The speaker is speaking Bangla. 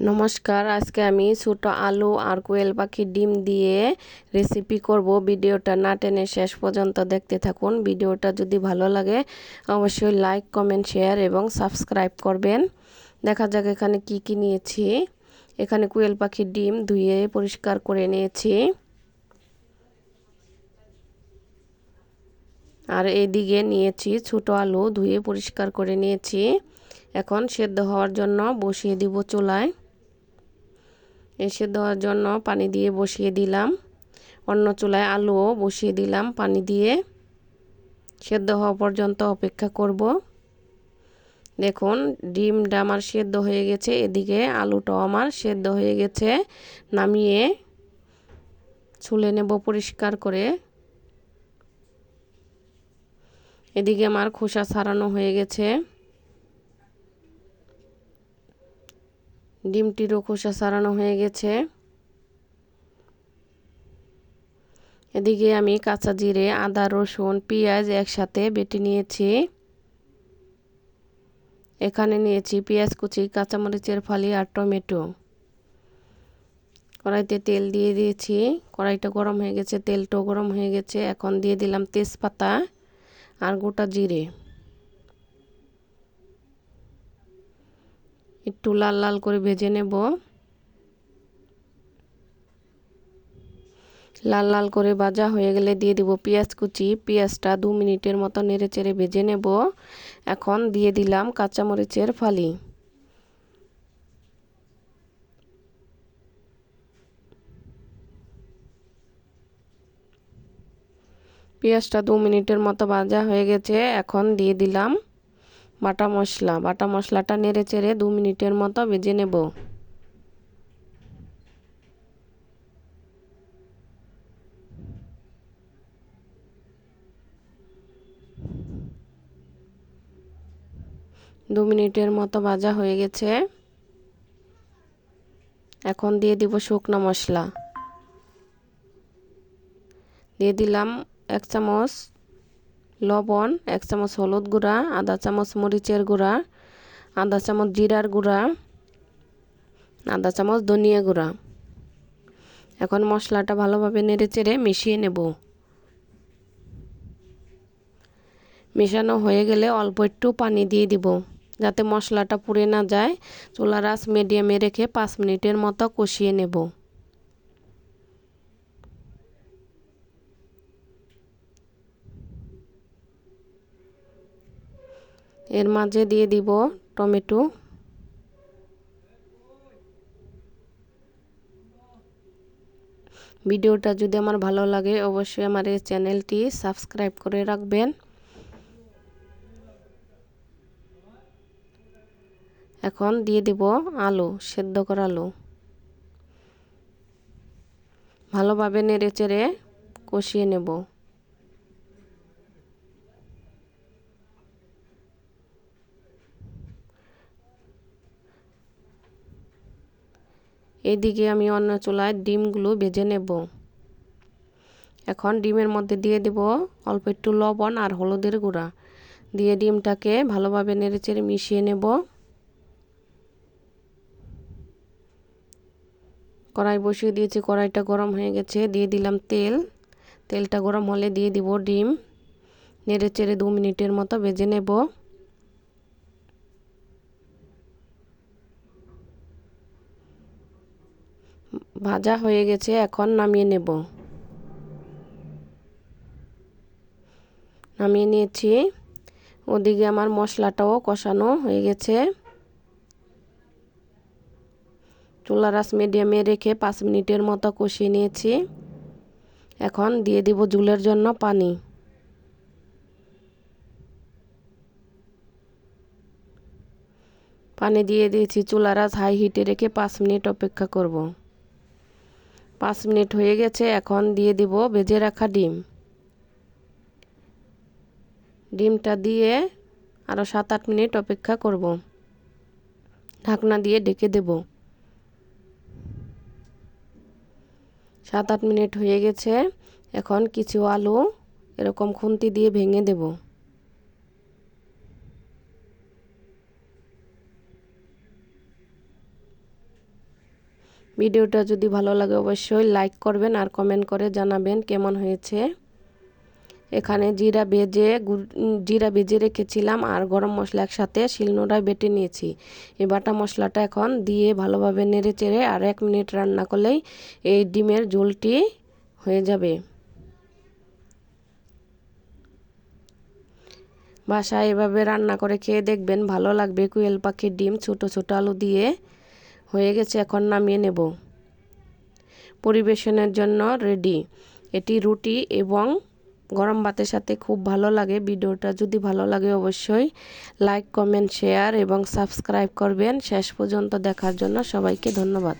নমস্কার, আজকে আমি ছোট আলু আর কোয়েল পাখির ডিম দিয়ে রেসিপি করব। ভিডিওটা না টেনে শেষ পর্যন্ত দেখতে থাকুন। ভিডিওটা যদি ভালো লাগে, অবশ্যই লাইক কমেন্ট শেয়ার এবং সাবস্ক্রাইব করবেন। দেখা যাক এখানে কি কি নিয়েছি। এখানে কোয়েল পাখির ডিম ধুয়ে পরিষ্কার করে নিয়েছি। আর এদিকে নিয়েছি ছোট আলু ধুয়ে পরিষ্কার করে নিয়েছি। এখন সেদ্ধ হওয়ার জন্য বসিয়ে দিব চুলায়। এসে দেওয়ার জন্য পানি দিয়ে বসিয়ে দিলাম। অন্য চুলায় আলুও বসিয়ে দিলাম পানি দিয়ে। সেদ্ধ হওয়া পর্যন্ত অপেক্ষা করব। দেখুন ডিমটা আমার সেদ্ধ হয়ে গেছে। এদিকে আলুটাও আমার সেদ্ধ হয়ে গেছে। নামিয়ে ছুলে নেব পরিষ্কার করে। এদিকে আমার খোসা ছাড়ানো হয়ে গেছে। ডিমটিরও খোসা ছাড়ানো হয়ে গেছে। এদিকে আমি কাঁচা জিরে, আদা, রসুন, পেঁয়াজ একসাথে বেটে নিয়েছি। এখানে নিয়েছি পেঁয়াজ কুচি, কাঁচামরিচের ফালি আর টমেটো। কড়াইতে তেল দিয়ে দিয়েছি। কড়াইটা গরম হয়ে গেছে, তেলটাও গরম হয়ে গেছে। এখন দিয়ে দিলাম তেজপাতা আর গোটা জিরে। একটু লাল লাল করে ভেজে নেব। লাল লাল করে ভাজা হয়ে গেলে দিয়ে দিব পেঁয়াজ কুচি। পেঁয়াজটা দু মিনিটের মতো নেড়ে চেড়ে ভেজে নেব। এখন দিয়ে দিলাম কাঁচামরিচের ফালি। পেঁয়াজটা দু মিনিটের মতো ভাজা হয়ে গেছে। এখন দিয়ে দিলাম বাটা মশলা, বাটা মশলাটা নেড়ে চেড়ে দু মিনিটের মতো ভেজে নেব। দু মিনিটের মতো ভাজা হয়ে গেছে। এখন দিয়ে দিব শুকনো মশলা। দিয়ে দিলাম এক চামচ লবণ, এক চামচ হলুদ গুঁড়া, আধা চামচ মরিচের গুঁড়া, আধা চামচ জিরার গুঁড়া, আধা চামচ ধনিয়া গুঁড়া। এখন মশলাটা ভালোভাবে নেড়ে চেড়ে মিশিয়ে নেব। মেশানো হয়ে গেলে অল্প একটু পানি দিয়ে দিব, যাতে মশলাটা পুড়ে না যায়। চুলার আঁচ মিডিয়ামে রেখে পাঁচ মিনিটের মতো কষিয়ে নেব। এর মাঝে দিয়ে দিব টমেটো। ভিডিওটা যদি আমার ভালো লাগে, অবশ্যই আমার এই চ্যানেলটি সাবস্ক্রাইব করে রাখবেন। এখন দিয়ে দিব আলু, সেদ্ধ করা আলু। ভালোভাবে নেড়ে চেড়ে কষিয়ে নেব। এদিকে আমি অন্য চুলায় ডিমগুলো ভেজে নেব। এখন ডিমের মধ্যে দিয়ে দেব অল্প একটু লবণ আর হলুদের গুঁড়া। দিয়ে ডিমটাকে ভালোভাবে নেড়েচেড়ে মিশিয়ে নেব। কড়াই বসিয়ে দিয়েছি, কড়াইটা গরম হয়ে গেছে, দিয়ে দিলাম তেল। তেলটা গরম হলে দিয়ে দিব ডিম। নেড়ে চেড়ে দু মিনিটের মতো ভেজে নেব। ভাজা হয়ে গেছে, এখন নামিয়ে নেব। নামিয়ে নিয়েছি। ওদিকে আমার মশলাটাও কষানো হয়ে গেছে। চুলা রাস মিডিয়ামে রেখে পাঁচ মিনিটের মতো কষিয়ে নিয়েছি। এখন দিয়ে দিব জুলের জন্য পানি। পানি দিয়ে দিয়েছি চুলারাস হাই হিটে রেখে পাঁচ মিনিট অপেক্ষা করব। পাঁচ মিনিট হয়ে গেছে, এখন দিয়ে দিব ভেজে রাখা ডিম। ডিমটা দিয়ে আরও সাত আট মিনিট অপেক্ষা করব। ঢাকনা দিয়ে ঢেকে দেব। সাত আট মিনিট হয়ে গেছে, এখন কিছু আলু এরকম খুন্তি দিয়ে ভেঙে দেবো। ভিডিওটা যদি ভালো লাগে অবশ্যই লাইক করবেন আর কমেন্ট করে জানাবেন কেমন হয়েছে। এখানে জিরা বেজে জিরা বেজে রেখেছিলাম আর গরম মশলা একসাথে শিলনোড়ায় বেটে নিয়েছি। এই বাটা মশলাটা এখন দিয়ে ভালোভাবে নেড়ে চেড়ে আর এক মিনিট রান্না করলেই এই ডিমের ঝোলটি হয়ে যাবে। বাসায় এভাবে রান্না করে খেয়ে দেখবেন ভালো লাগবে কুয়েল পাখির ডিম ছোট ছোট আলু দিয়ে। হয়ে গেছে, এখন নামিয়ে নেব। পরিবেশনের জন্য রেডি এটি রুটি এবং গরম ভাতের সাথে খুব ভালো লাগে। ভিডিওটা যদি ভালো লাগে অবশ্যই লাইক কমেন্ট শেয়ার এবং সাবস্ক্রাইব করবেন। শেষ পর্যন্ত দেখার জন্য সবাইকে ধন্যবাদ।